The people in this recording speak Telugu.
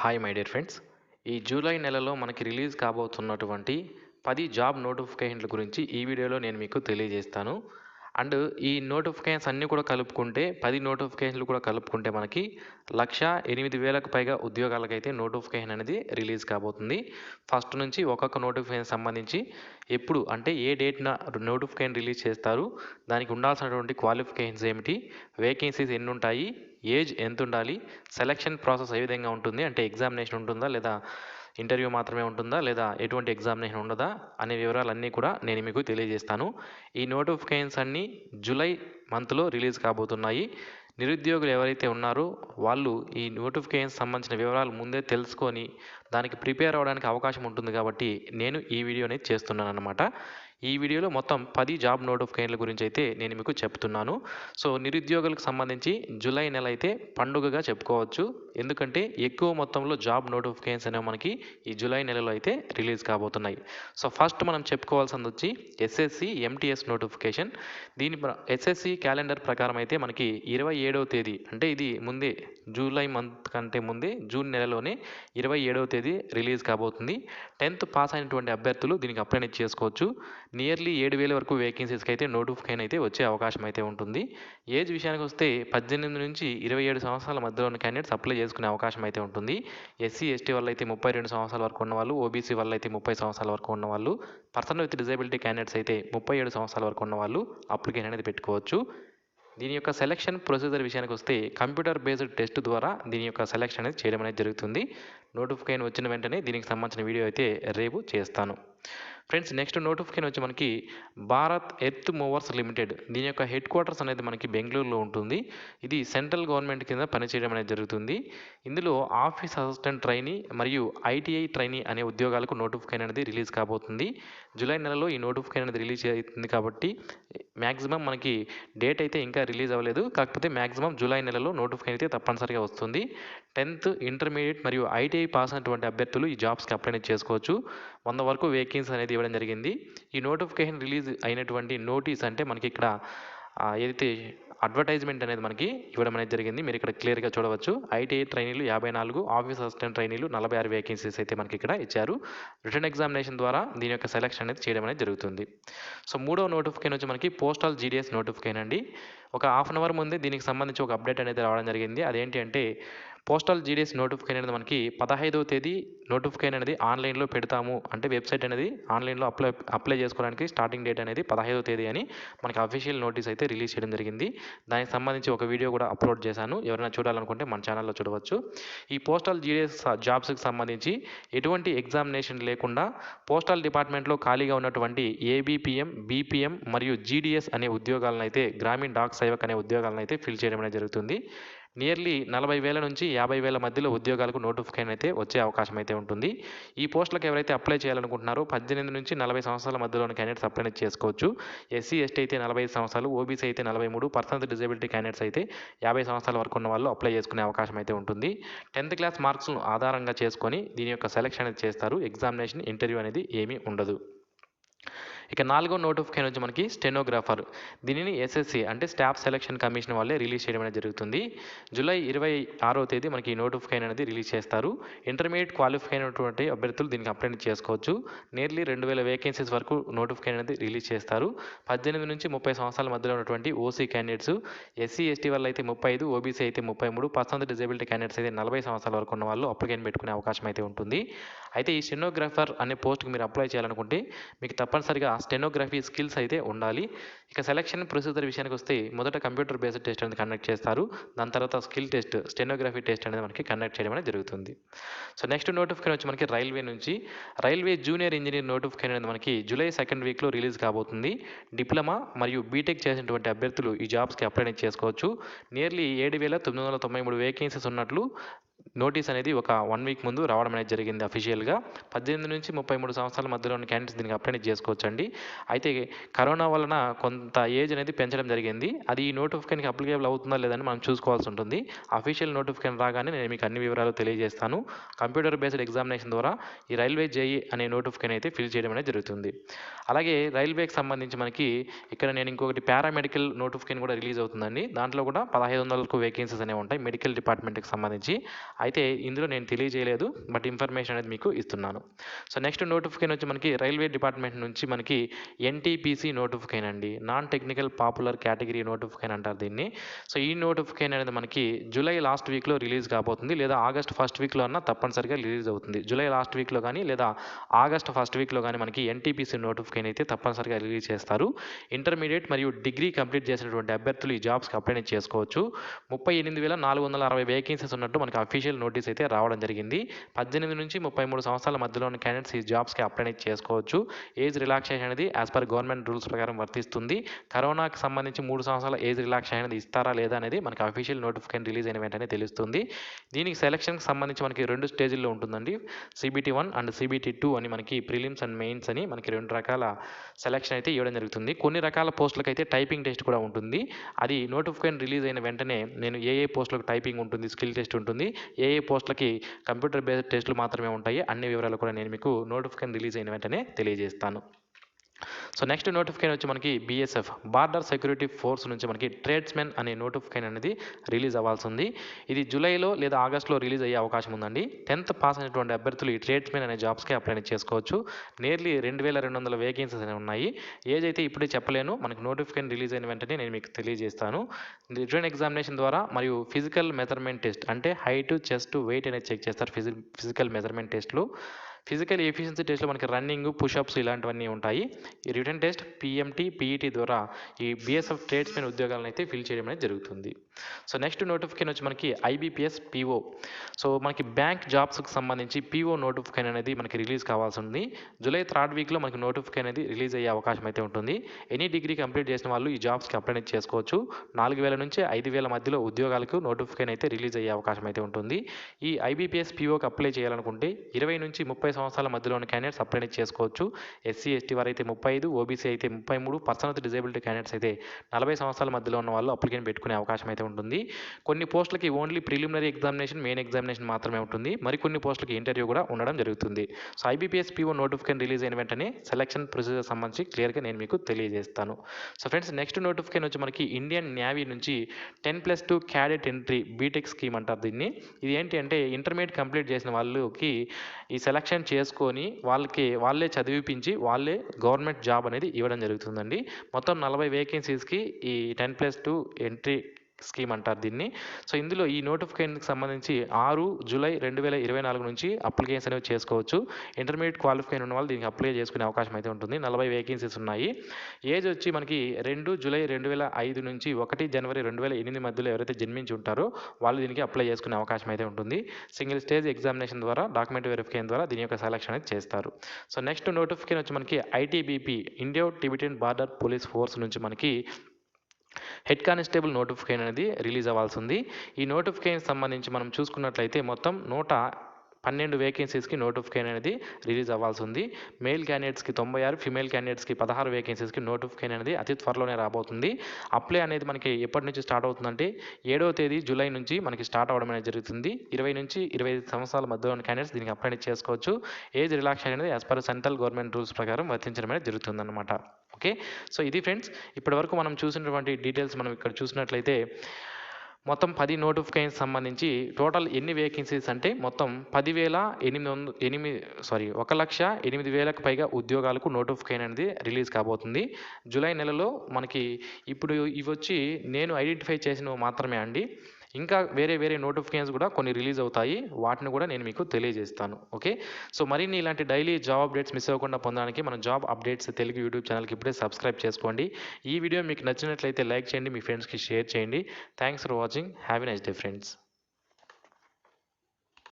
హాయ్ మై డియర్ ఫ్రెండ్స్ ఈ జూలై నెలలో మనకి రిలీజ్ కాబోతున్నటువంటి పది జాబ్ నోటిఫికేషన్ల గురించి ఈ వీడియోలో నేను మీకు తెలియజేస్తాను. అండ్ ఈ నోటిఫికేషన్స్ అన్నీ కూడా కలుపుకుంటే పది నోటిఫికేషన్లు కూడా కలుపుకుంటే మనకి లక్ష ఎనిమిది వేలకు పైగా ఉద్యోగాలకైతే నోటిఫికేషన్ అనేది రిలీజ్ కాబోతుంది. ఫస్ట్ నుంచి ఒక్కొక్క నోటిఫికేషన్ సంబంధించి ఎప్పుడు అంటే ఏ డేట్న నోటిఫికేషన్ రిలీజ్ చేస్తారు దానికి ఉండాల్సినటువంటి క్వాలిఫికేషన్స్ ఏమిటి వేకెన్సీస్ ఎన్ని ఉంటాయి ఏజ్ ఎంత ఉండాలి సెలక్షన్ ప్రాసెస్ ఏ విధంగా ఉంటుంది అంటే ఎగ్జామినేషన్ ఉంటుందా లేదా ఇంటర్వ్యూ మాత్రమే ఉంటుందా? లేదా ఎటువంటి ఎగ్జామినేషన్ ఉండదా? అనే వివరాలన్నీ కూడా నేను మీకు తెలియజేస్తాను. ఈ నోటిఫికేషన్స్ అన్నీ జూలై మంత్లో రిలీజ్ కాబోతున్నాయి. నిరుద్యోగులు ఎవరైతే ఉన్నారో వాళ్ళు ఈ నోటిఫికేషన్ సంబంధించిన వివరాలు ముందే తెలుసుకొని దానికి ప్రిపేర్ అవ్వడానికి అవకాశం ఉంటుంది కాబట్టి నేను ఈ వీడియోని చేస్తున్నాను అనమాట ఈ వీడియోలో మొత్తం పది జాబ్ నోటిఫికేషన్ల గురించి అయితే నేను మీకు చెప్తున్నాను. సో నిరుద్యోగులకు సంబంధించి జూలై నెల అయితే పండుగగా చెప్పుకోవచ్చు. ఎందుకంటే ఎక్కువ మొత్తంలో జాబ్ నోటిఫికేషన్స్ అనేవి మనకి ఈ జూలై నెలలో అయితే రిలీజ్ కాబోతున్నాయి. సో ఫస్ట్ మనం చెప్పుకోవాల్సింది వచ్చి ఎస్ఎస్సి ఎంటీఎస్ నోటిఫికేషన్. దీని ఎస్ఎస్సి క్యాలెండర్ ప్రకారం అయితే మనకి ఇరవై ఏడవ తేదీ అంటే ఇది ముందే జూలై మంత్ కంటే ముందే జూన్ నెలలోనే ఇరవై ఏడవ తేదీ రిలీజ్ కాబోతుంది. టెన్త్ పాస్ అయినటువంటి అభ్యర్థులు దీనికి అప్లై చేసుకోవచ్చు. నియర్లీ ఏడు వేల వరకు వేకెన్సీస్కి అయితే నోటిఫికేషన్ అయితే వచ్చే అవకాశం అయితే ఉంటుంది. ఏజ్ విషయానికి వస్తే పద్దెనిమిది నుంచి ఇరవై ఏడు సంవత్సరాల మధ్యలో ఉన్న క్యాండిడేట్స్ అప్లై చేసుకునే అవకాశం అయితే ఉంటుంది ఎస్సీ ఎస్టీ వల్ల అయితే ముప్పై రెండు సంవత్సరాల వరకు ఉన్నవాళ్ళు ఓబీసీ వల్ల అయితే ముప్పై సంవత్సరాల వరకు ఉన్నవాళ్ళు పర్సన్ విత్ డిజబిలిటీ క్యాండిడేట్స్ అయితే ముప్పై ఏడు సంవత్సరాల వరకు ఉన్నవాళ్ళు అప్లికేషన్ అనేది పెట్టుకోవచ్చు. దీని యొక్క సెలక్షన్ ప్రొసీజర్ విషయానికి వస్తే కంప్యూటర్ బేస్డ్ టెస్ట్ ద్వారా దీని యొక్క సెలక్షన్ అనేది చేయడం అనేది జరుగుతుంది. నోటిఫికేషన్ వచ్చిన వెంటనే దీనికి సంబంధించిన వీడియో అయితే రేపు చేస్తాను. ఫ్రెండ్స్ నెక్స్ట్ నోటిఫికేషన్ వచ్చి మనకి భారత్ ఎర్త్ మూవర్స్ లిమిటెడ్. దీని యొక్క హెడ్ క్వార్టర్స్ అనేది మనకి బెంగళూరులో ఉంటుంది. ఇది సెంట్రల్ గవర్నమెంట్ కింద పనిచేయడం అనేది జరుగుతుంది. ఇందులో ఆఫీస్ అసిస్టెంట్ ట్రైనీ మరియు ఐటీఐ ట్రైనీ అనే ఉద్యోగాలకు నోటిఫికేషన్ అనేది రిలీజ్ కాబోతుంది. జూలై నెలలో ఈ నోటిఫికేషన్ అనేది రిలీజ్ అవుతుంది కాబట్టి మ్యాక్సిమం మనకి డేట్ అయితే ఇంకా రిలీజ్ అవ్వలేదు. కాకపోతే మ్యాక్సిమం జూలై నెలలో నోటిఫికేషన్ అయితే తప్పనిసరిగా వస్తుంది. టెన్త్ ఇంటర్మీడియట్ మరియు ఐటీఐ పాస్ అయినటువంటి అభ్యర్థులు ఈ జాబ్స్కి అప్లై చేసుకోవచ్చు. వంద వరకు వేకెన్సీ అనేది ఇవ్వడం జరిగింది. ఈ నోటిఫికేషన్ రిలీజ్ అయినటువంటి నోటీస్ అంటే మనకి ఇక్కడ ఏదైతే అడ్వర్టైజ్మెంట్ అనేది మనకి ఇవ్వడం అనేది జరిగింది మీరు ఇక్కడ క్లియర్గా చూడవచ్చు. ఐటీఐ ట్రైనీలు యాభై నాలుగు ఆఫీస్ అసిస్టెంట్ ట్రైనీలు నలభై ఆరు వేకెన్సీస్ అయితే మనకి ఇక్కడ ఇచ్చారు. రిటర్న్ ఎగ్జామినేషన్ ద్వారా దీని యొక్క సెలెక్షన్ అనేది చేయడం అనేది జరుగుతుంది. సో మూడవ నోటిఫికేషన్ వచ్చి మనకి పోస్టల్ జీడిఎస్ నోటిఫికేషన్ అండి. ఒక హాఫ్ అన్ అవర్ ముందే దీనికి సంబంధించి ఒక అప్డేట్ అనేది రావడం జరిగింది. అదేంటి అంటే పోస్టల్ జీడిఎస్ నోటిఫికేషన్ అనేది మనకి పదహైదవ తేదీ నోటిఫికేషన్ అనేది ఆన్లైన్లో పెడతాము. అంటే వెబ్సైట్ అనేది ఆన్లైన్లో అప్లై అప్లై చేసుకోవడానికి స్టార్టింగ్ డేట్ అనేది పదహైదవ తేదీ అని మనకి అఫీషియల్ నోటీస్ అయితే రిలీజ్ చేయడం జరిగింది. దానికి సంబంధించి ఒక వీడియో కూడా అప్లోడ్ చేశాను. ఎవరైనా చూడాలనుకుంటే మన ఛానల్లో చూడవచ్చు. ఈ పోస్టల్ జీడిఎస్ జాబ్స్కి సంబంధించి ఎటువంటి ఎగ్జామినేషన్ లేకుండా పోస్టల్ డిపార్ట్మెంట్లో ఖాళీగా ఉన్నటువంటి ఏబిపిఎం బీపీఎం మరియు జీడిఎస్ అనే ఉద్యోగాలను అయితే గ్రామీణ డాక్ సేవక్ అనే ఉద్యోగాలను అయితే ఫిల్ చేయడం అనేది జరుగుతుంది. నియర్లీ నలభై వేల నుంచి యాభై వేల మధ్యలో ఉద్యోగాలకు నోటిఫికేషన్ అయితే వచ్చే అవకాశం అయితే ఉంటుంది. ఈ పోస్టులకు ఎవరైతే అప్లై చేయాలనుకుంటున్నారో పద్దెనిమిది నుంచి నలభై సంవత్సరాల మధ్యలోని క్యాండిడేట్స్ అప్లై చేసుకోవచ్చు. ఎస్సీ ఎస్టీ అయితే నలభై సంవత్సరాలు ఓబీసీ అయితే నలభై మూడు పర్సనల్ డిజబిలిటీ క్యాండిడేట్స్ అయితే యాభై సంవత్సరాల వరకు ఉన్న వాళ్ళు అప్లై చేసుకునే అవకాశం అయితే ఉంటుంది. టెన్త్ క్లాస్ మార్క్స్ను ఆధారంగా చేసుకొని దీని యొక్క సెలెక్షన్ అనేది చేస్తారు. ఎగ్జామినేషన్ ఇంటర్వ్యూ అనేది ఏమీ ఉండదు. ఇక నాలుగో నోటిఫికేషన్ వచ్చి మనకి స్టెనోగ్రాఫర్. దీనిని ఎస్ఎస్సి అంటే స్టాఫ్ సెలక్షన్ కమిషన్ వాళ్ళే రిలీజ్ చేయడం అనేది జరుగుతుంది. జూలై ఇరవై ఆరో తేదీ మనకి ఈ నోటిఫికేషన్ అనేది రిలీజ్ చేస్తారు. ఇంటర్మీడియట్ క్వాలిఫై అయినటువంటి అభ్యర్థులు దీనికి అప్లై చేసుకోవచ్చు. నియర్లీ రెండు వేల వేకెన్సీస్ వరకు నోటిఫికేషన్ అనేది రిలీజ్ చేస్తారు. పద్దెనిమిది నుంచి ముప్పై సంవత్సరాల మధ్యలో ఉన్నటువంటి ఓసీ క్యాండిడేట్స్ ఎస్సీ ఎస్టీ వాళ్ళు అయితే ముప్పై ఐదు ఓబీసీ అయితే ముప్పై మూడు పర్సనల్ డిజబిలిటీ క్యాండిడేట్స్ అయితే నలభై సంవత్సరాల వరకు ఉన్న వాళ్ళు అప్లికేషన్ పెట్టుకునే అవకాశం అయితే ఉంటుంది. అయితే ఈ స్టెనోగ్రాఫర్ అనే పోస్ట్కి మీరు అప్లై చేయాలనుకుంటే మీకు తప్పనిసరిగా స్టెనోగ్రఫీ స్కిల్స్ అయితే ఉండాలి. ఇక సెలక్షన్ ప్రొసీజర్ విషయానికి వస్తే మొదట కంప్యూటర్ బేస్డ్ టెస్ట్ అనేది కండక్ట్ చేస్తారు. దాని తర్వాత స్కిల్ టెస్ట్ స్టెనోగ్రఫీ టెస్ట్ అనేది మనకి కండక్ట్ చేయడం అనేది జరుగుతుంది. సో నెక్స్ట్ నోటిఫికేషన్ వచ్చి మనకి రైల్వే నుంచి. రైల్వే జూనియర్ ఇంజనీర్ నోటిఫికేషన్ అనేది మనకి జూలై సెకండ్ వీక్లో రిలీజ్ కాబోతుంది. డిప్లొమా మరియు బీటెక్ చేసినటువంటి అభ్యర్థులు ఈ జాబ్స్కి అప్లై చేసుకోవచ్చు. నియర్లీ ఏడు వేల తొమ్మిది వందల తొంభై మూడు వేకెన్సీస్ ఉన్నట్లు నోటీస్ అనేది ఒక వన్ వీక్ ముందు రావడం అనేది జరిగింది అఫీషియల్గా పద్దెనిమిది నుంచి ముప్పై మూడు సంవత్సరాల మధ్యలో ఉన్న క్యాండిడేట్స్ దీనికి అప్లై చేసుకోవచ్చు అండి అయితే కరోనా వలన కొంత ఏజ్ అనేది పెంచడం జరిగింది. అది ఈ నోటిఫికేషన్కి అప్లికేబుల్ అవుతుందా లేదని మనం చూసుకోవాల్సి ఉంటుంది. అఫీషియల్ నోటిఫికేషన్ రాగానే నేను మీకు అన్ని వివరాలు తెలియజేస్తాను. కంప్యూటర్ బేస్డ్ ఎగ్జామినేషన్ ద్వారా ఈ రైల్వే జేఈ అనే నోటిఫికేషన్ అయితే ఫిల్ చేయడం అనేది జరుగుతుంది. అలాగే రైల్వేకి సంబంధించి మనకి ఇక్కడ నేను ఇంకొకటి పారామెడికల్ నోటిఫికేషన్ కూడా రిలీజ్ అవుతుందండి. దాంట్లో కూడా పదహైదు వందలకు వేకెన్సీస్ అనేవి ఉంటాయి. మెడికల్ డిపార్ట్మెంట్కి సంబంధించి. అయితే ఇందులో నేను తెలియజేయలేదు బట్ ఇన్ఫర్మేషన్ అనేది మీకు ఇస్తున్నాను. సో నెక్స్ట్ నోటిఫికేషన్ వచ్చి మనకి రైల్వే డిపార్ట్మెంట్ నుంచి మనకి ఎన్టీపీసీ నోటిఫికేషన్ అండి. Non technical popular category notification అంటారు దీన్ని. సో ఈ నోటిఫికేషన్ అనేది మనకి జూలై లాస్ట్ వీక్లో రిలీజ్ కాబోతుంది లేదా ఆగస్ట్ ఫస్ట్ వీక్లో అన్న తప్పనిసరిగా రిలీజ్ అవుతుంది. జూలై లాస్ట్ వీక్లో కానీ లేదా ఆగస్ట్ ఫస్ట్ వీక్లో కానీ మనకి ఎన్టీపీసీ నోటిఫికేషన్ అయితే తప్పనిసరిగా రిలీజ్ చేస్తారు. ఇంటర్మీడియట్ మరియు డిగ్రీ కంప్లీట్ చేసినటువంటి అభ్యర్థులు ఈ జాబ్స్కి అప్లై చేసుకోవచ్చు. ముప్పై ఎనిమిది వేల నాలుగు వందల అరవై వేకెన్సీస్ ఉన్నట్టు మనకి అఫీషియల్ నోటీస్ అయితే రావడం జరిగింది. పద్దెనిమిది నుంచి ముప్పై మూడు సంవత్సరాల మధ్యలో ఉన్న క్యాండిడేట్స్ ఈ జాబ్స్కి అప్లై చేసుకోవచ్చు. ఏజ్ రిలాక్సేషన్ అనేది యాజ్ పర్ గవర్నమెంట్ రూల్స్ ప్రకారం వర్తిస్తుంది. కరోనాకి సంబంధించి మూడు సంవత్సరాల ఏజ్ రిలాక్సేషన్ అనేది ఇస్తారా లేదా అనేది మనకి అఫీషియల్ నోటిఫికేషన్ రిలీజ్ అయిన వెంటనే తెలుస్తుంది. దీనికి సెలక్షన్కి సంబంధించి మనకి రెండు స్టేజ్ల్లో ఉంటుందండి. CBT one and CBT two అని మనకి ప్రిలిమ్స్ అండ్ మెయిన్స్ అని మనకి రెండు రకాల సెలక్షన్ అయితే ఇవ్వడం జరుగుతుంది. కొన్ని రకాల పోస్టులకు అయితే టైపింగ్ టెస్ట్ కూడా ఉంటుంది. అది నోటిఫికేషన్ రిలీజ్ అయిన వెంటనే నేను ఏ ఏ పోస్టులకు టైపింగ్ ఉంటుంది స్కిల్ టెస్ట్ ఉంటుంది ఏ ఏ పోస్టులకి కంప్యూటర్ బేస్డ్ టెస్టులు మాత్రమే ఉంటాయి. అన్ని వివరాలు కూడా నేను మీకు నోటిఫికేషన్ రిలీజ్ అయిన వెంటనే తెలియజేస్తాను. సో నెక్స్ట్ నోటిఫికేషన్ వచ్చి మనకి బీఎస్ఎఫ్ బార్డర్ సెక్యూరిటీ ఫోర్స్ నుంచి మనకి ట్రేడ్స్మెన్ అనే నోటిఫికేషన్ అనేది రిలీజ్ అవ్వాల్సి ఉంది ఇది జూలైలో లేదా ఆగస్ట్లో రిలీజ్ అయ్యే అవకాశం ఉందండి. టెన్త్ పాస్ అయినటువంటి అభ్యర్థులు ఈ ట్రేడ్స్మెన్ అనే జాబ్స్కి అప్లై చేసుకోవచ్చు. నియర్లీ రెండు వేల రెండు వందల వేకెన్సీస్ అనేవి ఉన్నాయి. ఏజ్ అయితే ఇప్పుడే చెప్పలేను. మనకి నోటిఫికేషన్ రిలీజ్ అయిన వెంటనే నేను మీకు తెలియజేస్తాను. రిటర్న్ ఎగ్జామినేషన్ ద్వారా మరియు ఫిజికల్ మెజర్మెంట్ టెస్ట్ అంటే హైట్ చెస్ట్ వెయిట్ అనేది చెక్ చేస్తారు. ఫిజి ఫిజికల్ మెజర్మెంట్ టెస్ట్లు ఫిజికల్ ఎఫిషియన్సీ టెస్ట్లో మనకి రన్నింగ్ పుషప్స్ ఇలాంటివన్నీ ఉంటాయి. ఈ రిటర్న్ టెస్ట్ పిఎంటీ పీఈటీ ద్వారా ఈ బీఎస్ఎఫ్ ట్రేడ్స్మెన్ ఉద్యోగాలను అయితే ఫిల్ చేయడం అనేది జరుగుతుంది. సో నెక్స్ట్ నోటిఫికేషన్ వచ్చి మనకి ఐబీపీఎస్ పీఓ సో మనకి బ్యాంక్ జాబ్స్కి సంబంధించి పీఓ నోటిఫికేషన్ అనేది మనకి రిలీజ్ కావాల్సి ఉంది జూలై థర్డ్ వీక్లో మనకి నోటిఫికేషన్ అనేది రిలీజ్ అయ్యే అవకాశం అయితే ఉంటుంది. ఎనీ డిగ్రీ కంప్లీట్ చేసిన వాళ్ళు ఈ జాబ్స్కి అప్లై చేసుకోవచ్చు. నాలుగు వేల నుంచి ఐదు వేల మధ్యలో ఉద్యోగాలకు నోటిఫికేషన్ అయితే రిలీజ్ అయ్యే అవకాశం అయితే ఉంటుంది. ఈ ఐబీపీఎస్ పీఓకి అప్లై చేయాలనుకుంటే ఇరవై నుంచి ముప్పై సంవత్సరాల మధ్యలో ఉన్న క్యాండిడేట్స్ అప్లై చేసుకోవచ్చు. ఎస్సీ ఎస్టీ వారు అయితే ముప్పై ఐదు ఓబీసీ అయితే ముప్పై మూడు పర్సన్ విత్ డిజేబిలిటీ క్యాండిడేట్స్ అయితే నలభై సంవత్సరాల మధ్యలో ఉన్న వాళ్ళు అప్లికేషన్ పెట్టుకునే అవకాశం అయితే ఉంటుంది కొన్ని పోస్టులకి only preliminary examination main examination మాత్రమే ఉంటుంది. మరికొన్ని పోస్టులకి ఇంటర్వ్యూ కూడా ఉండడం జరుగుతుంది. So IBPS PO notification release అయిన వెంటనే సెలక్షన్ ప్రొసీజర్ సంబంధించి క్లియర్గా నేను మీకు తెలియజేస్తాను. సో ఫ్రెండ్స్ నెక్స్ట్ నోటిఫికేషన్ వచ్చి మనకి ఇండియన్ నేవీ నుంచి ten plus two cadet entry BTech scheme అంటారు దీన్ని. ఇది ఏంటి అంటే ఇంటర్మీడియట్ కంప్లీట్ చేసిన వాళ్ళకి ఈ సెలక్షన్ చేసుకొని వాళ్ళకి వాళ్ళే చదివిపించి వాళ్ళే గవర్నమెంట్ జాబ్ అనేది ఇవ్వడం జరుగుతుందండి. మొత్తం నలభై వేకెన్సీస్కి ఈ ten plus two entry scheme అంటారు దీన్ని. సో ఇందులో ఈ నోటిఫికేషన్కి సంబంధించి ఆరు జూలై రెండు వేల ఇరవై నాలుగు నుంచి అప్లికేషన్స్ అనేవి చేసుకోవచ్చు. ఇంటర్మీడియట్ క్వాలిఫికేషన్ ఉన్న వాళ్ళు దీనికి అప్లై చేసుకునే అవకాశం అయితే ఉంటుంది. నలభై వేకెన్సీస్ ఉన్నాయి. ఏజ్ వచ్చి మనకి రెండు జూలై రెండు వేల ఐదు నుంచి ఒకటి జనవరి రెండు వేల ఎనిమిది మధ్యలో ఎవరైతే జన్మించి ఉంటారో వాళ్ళు దీనికి అప్లై చేసుకునే అవకాశం అయితే ఉంటుంది. సింగిల్ స్టేజ్ ఎగ్జామినేషన్ ద్వారా డాక్యుమెంట్ వెరిఫికేషన్ ద్వారా దీని యొక్క సెలక్షన్ అనేది చేస్తారు. సో నెక్స్ట్ నోటిఫికేషన్ వచ్చి మనకి ITBP Indo Tibetan border police force నుంచి మనకి హెడ్ కానిస్టేబుల్ నోటిఫికేషన్ అనేది రిలీజ్ అవ్వాల్సి ఉంది. ఈ నోటిఫికేషన్ సంబంధించి మనం చూసుకున్నట్లయితే మొత్తం నూట పన్నెండు వేకెన్సీస్కి నోటిఫికేషన్ అనేది రిలీజ్ అవ్వాల్సి ఉంది మేల్ క్యాండిడేట్స్కి తొంభై ఆరు ఫిమేల్ క్యాండిడేట్స్కి పదహారు వేకెన్సీస్కి నోటిఫికేషన్ అనేది అతి త్వరలోనే రాబోతుంది. అప్లై అనేది మనకి ఎప్పటి నుంచి స్టార్ట్ అవుతుందంటే ఏడవ తేదీ జూలై నుంచి మనకి స్టార్ట్ అవ్వడం అనేది జరుగుతుంది. ఇరవై నుంచి ఇరవై ఐదు సంవత్సరాల మధ్యలో ఉన్న క్యాండిడేట్స్ దీనికి అప్లై చేసుకోవచ్చు. ఏజ్ రిలాక్సేషన్ అనేది as per central government rules ప్రకారం వర్తించడం అనేది జరుగుతుందన్నమాట. ఓకే సో ఇది ఫ్రెండ్స్ ఇప్పటివరకు మనం చూసినటువంటి డీటెయిల్స్ మనం ఇక్కడ చూసినట్లయితే మొత్తం పది నోటిఫికేషన్ సంబంధించి టోటల్ ఎన్ని వేకెన్సీస్ అంటే మొత్తం పదివేల ఎనిమిది వంద ఎనిమిది సారీ ఒక లక్ష ఎనిమిది వేలకు పైగా ఉద్యోగాలకు నోటిఫికేషన్ అనేది రిలీజ్ కాబోతుంది. జూలై నెలలో మనకి ఇప్పుడు ఇవి వచ్చి నేను ఐడెంటిఫై చేసినవి మాత్రమే అండి. ఇంకా వేరే వేరే నోటిఫికేషన్స్ కూడా కొన్ని రిలీజ్ అవుతాయి. వాటిని కూడా నేను మీకు తెలియజేస్తాను. ఓకే? సో మరిన్ని ఇలాంటి డైలీ జాబ్ అప్డేట్స్ మిస్ అవ్వకుండా పొందడానికి మన జాబ్ అప్డేట్స్ తెలుగు యూట్యూబ్ ఛానల్కి ఇప్పుడే సబ్స్క్రైబ్ చేసుకోండి. ఈ వీడియో మీకు నచ్చినట్లయితే లైక్ చేయండి మీ ఫ్రెండ్స్కి షేర్ చేయండి. Thanks for watching. Have a nice day friends.